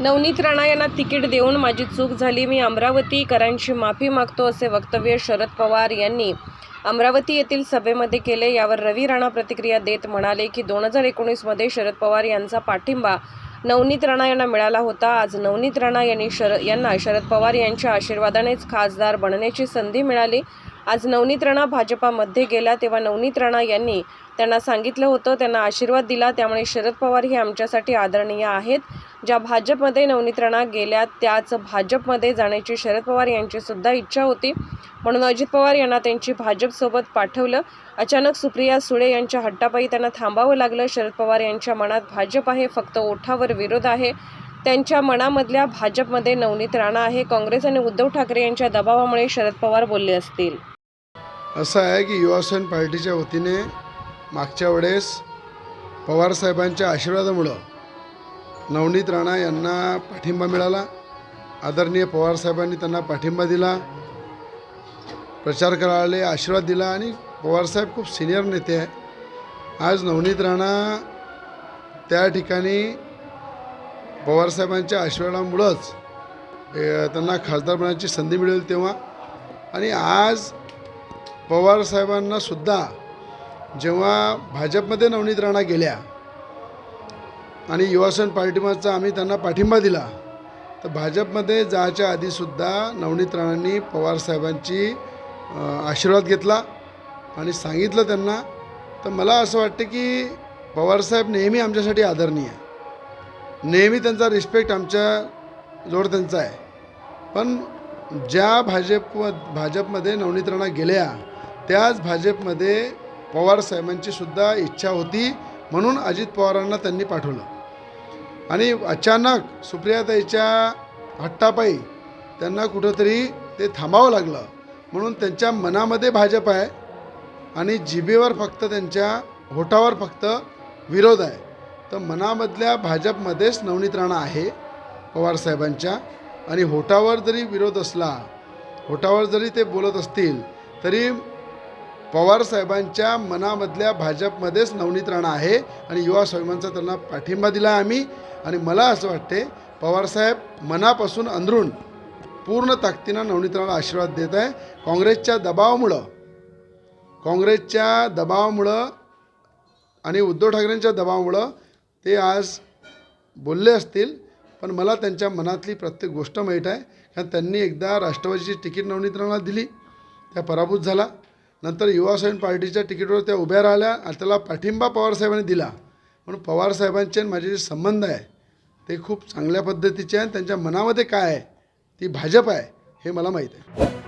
नवनीत राणा यांना तिकीट देऊन माझी चूक झाली. मी अमरावतीकरांची माफी मागतो असे वक्तव्य शरद पवार यांनी अमरावती येथील सभेमध्ये केले. यावर रवी राणा प्रतिक्रिया देत म्हणाले की दोन हजार एकोणीसमध्ये शरद पवार यांचा पाठिंबा नवनीत राणा यांना मिळाला होता. आज नवनीत राणा यांनी शर यांना शरद पवार यांच्या आशीर्वादानेच खासदार बनण्याची संधी मिळाली. आज नवनीत राणा भाजपामध्ये गेला तेव्हा नवनीत राणा यांनी त्यांना सांगितलं होतं त्यांना आशीर्वाद दिला. त्यामुळे शरद पवार हे आमच्यासाठी आदरणीय आहेत. ज्या भाजपमध्ये नवनीत राणा गेल्या त्याच भाजपमध्ये जाण्याची शरद पवार यांची सुद्धा इच्छा होती. म्हणून अजित पवार यांना त्यांची भाजपसोबत पाठवलं. अचानक सुप्रिया सुळे यांच्या हट्टापायी त्यांना थांबावं लागलं. शरद पवार यांच्या मनात भाजप आहे फक्त ओठावर विरोध आहे. त्यांच्या मनामधल्या भाजपमध्ये नवनीत राणा आहे. काँग्रेस आणि उद्धव ठाकरे यांच्या दबावामुळे शरद पवार बोलले असतील. असं आहे की युवासेन पार्टीच्या वतीने मागच्या वेळेस पवारसाहेबांच्या आशीर्वादामुळं नवनीत राणा यांना पाठिंबा मिळाला. आदरणीय पवारसाहेबांनी त्यांना पाठिंबा दिला. प्रचार करायला आशीर्वाद दिला आणि पवारसाहेब खूप सिनियर नेते आहे आज नवनीत राणा त्या ठिकाणी पवारसाहेबांच्या आशीर्वादामुळंच त्यांना खासदार संधी मिळेल तेव्हा. आणि आज पवार जेव्हा भाजपमध्ये नवनीत राणा गेल्या आणि युवासेन पार्टीमधचा आम्ही त्यांना पाठिंबा दिला तर भाजपमध्ये जायच्या आधीसुद्धा नवनीत राणांनी पवारसाहेबांची आशीर्वाद घेतला आणि सांगितलं त्यांना. तर मला असं वाटतं की पवारसाहेब नेहमी आमच्यासाठी आदरणीय नेहमी त्यांचा रिस्पेक्ट आमच्या जोड त्यांचा आहे. पण ज्या भाजप भाजपमध्ये नवनीत राणा गेल्या त्याच भाजपमध्ये पवार साहेबांची सुद्धा इच्छा होती म्हणून अजित पवारांना त्यांनी पाठवलं. आणि अचानक सुप्रियाताईच्या हट्टापायी त्यांना कुठंतरी ते थांबावं लागलं. म्हणून त्यांच्या मनामध्ये भाजप आहे आणि जिबेवर फक्त त्यांच्या होठावर फक्त विरोध आहे. तर मनामधल्या भाजपमध्येच नवनीत राणा आहे पवारसाहेबांच्या आणि होटावर जरी विरोध असला होटावर जरी ते बोलत असतील तरी पवार साहेबांच्या मनामधल्या भाजपमध्येच नवनीत राणा आहे आणि युवा स्वाभिमानचा त्यांना पाठिंबा दिला आहे आम्ही. आणि मला असं वाटते पवारसाहेब मनापासून अंदरून पूर्ण ताकदीनं नवनीत राणा आशीर्वाद देत आहे. काँग्रेसच्या दबावामुळं काँग्रेसच्या दबावामुळं आणि उद्धव ठाकरेंच्या दबावामुळं ते आज बोलले असतील. पण मला त्यांच्या मनातली प्रत्येक गोष्ट माहीत आहे. कारण त्यांनी एकदा राष्ट्रवादीची तिकीट नवनीत दिली त्या पराभूत झाला. नंतर युवासेन पार्टीच्या तिकीटवर त्या उभ्या राहिल्या आणि त्याला पाठिंबा पवारसाहेबांनी दिला. म्हणून पवारसाहेबांचे आणि माझे जे संबंध आहे. ते खूप चांगल्या पद्धतीचे आहे आणि त्यांच्या मनामध्ये काय आहे? ती भाजप आहे हे मला माहीत आहे.